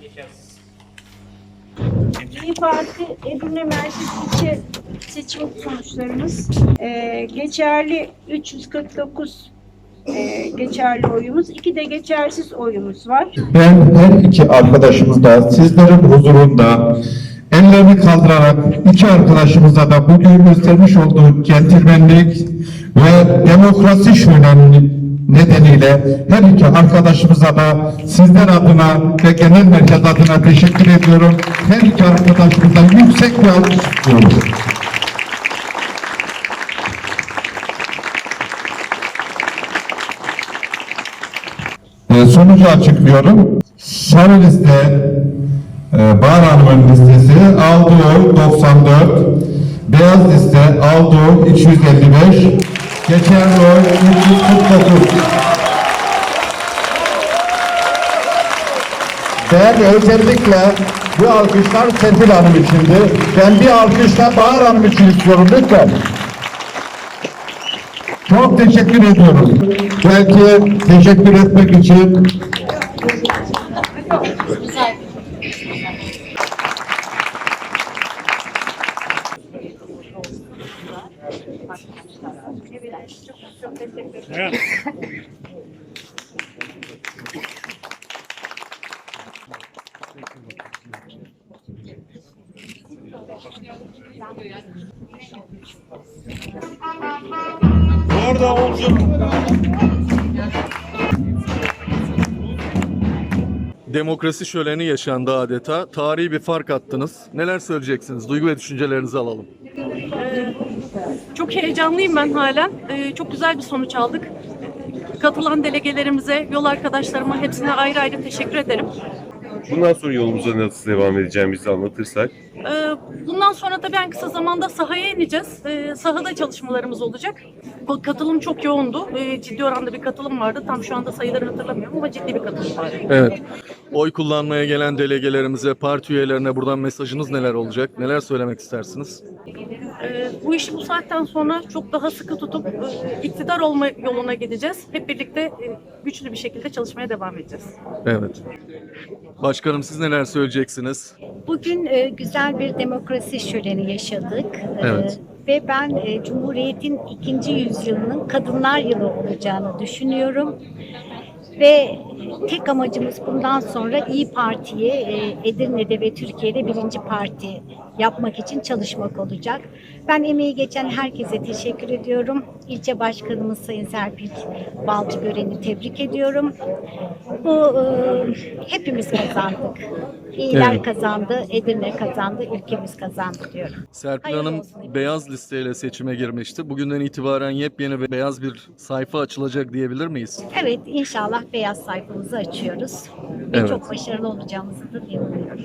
geçersiz. İyi Parti Edirne Merkez İlçe seçim sonuçlarımız Ee, geçerli 349 e, geçerli oyumuz, iki de geçersiz oyumuz var. Ben her iki arkadaşımız da sizlerin huzurunda ellerini kaldırarak iki arkadaşımıza da bugün göstermiş olduğu centilmenlik ve demokrasi şöleni nedeniyle her iki arkadaşımıza da sizler adına ve genel merkez adına teşekkür ediyorum. Her iki arkadaşımıza yüksek bir alkış istiyorum. E, sonucu açıklıyorum. Sarı liste e, Bahar Hanım'ın listesi aldığı oy 94. Beyaz liste aldığı oy 255. Geçerli oy 349. Ben özellikle bu alkışlar Serpil Hanım içindi. Ben bir alkış da Bahar Hanım için istiyorum lütfen. Çok teşekkür ediyorum. Belki teşekkür etmek için Orada olsun. Demokrasi şöleni yaşandı adeta. Tarihi bir fark attınız. Neler söyleyeceksiniz? Duygu ve düşüncelerinizi alalım. Çok heyecanlıyım ben halen. Ee, çok güzel bir sonuç aldık. Katılan delegelerimize, yol arkadaşlarıma hepsine ayrı ayrı teşekkür ederim. Bundan sonra yolumuza nasıl devam edeceğimizi anlatırsak. Ee, bundan sonra tabii en kısa zamanda sahaya ineceğiz. Ee, sahada çalışmalarımız olacak. Katılım çok yoğundu. Ee, ciddi oranda bir katılım vardı. Tam şu anda sayıları hatırlamıyorum ama ciddi bir katılım var. Evet. Oy kullanmaya gelen delegelerimize, parti üyelerine buradan mesajınız neler olacak? Neler söylemek istersiniz? Ee, bu işi bu saatten sonra çok daha sıkı tutup e, iktidar olma yoluna gideceğiz. Hep birlikte e, güçlü bir şekilde çalışmaya devam edeceğiz. Evet. Başkanım siz neler söyleyeceksiniz? Bugün e, güzel bir demokrasi şöleni yaşadık. E, Evet. ve ben e, Cumhuriyet'in ikinci yüzyılının kadınlar yılı olacağını düşünüyorum. Ve tek amacımız bundan sonra İyi Parti'yi e, Edirne'de ve Türkiye'de birinci parti yapmak için çalışmak olacak. Ben emeği geçen herkese teşekkür ediyorum. İlçe Başkanımız Sayın Serpil Balcıgören'i tebrik ediyorum. Bu e, hepimiz kazandık. İyiler Evet. kazandı, Edirne kazandı, ülkemiz kazandı diyorum. Serpil Hayırlı Hanım olsun. beyaz listeyle seçime girmişti. Bugünden itibaren yepyeni ve beyaz bir sayfa açılacak diyebilir miyiz? Evet, inşallah beyaz kapımızı açıyoruz. Ve çok başarılı olacağımızı da inanıyorum.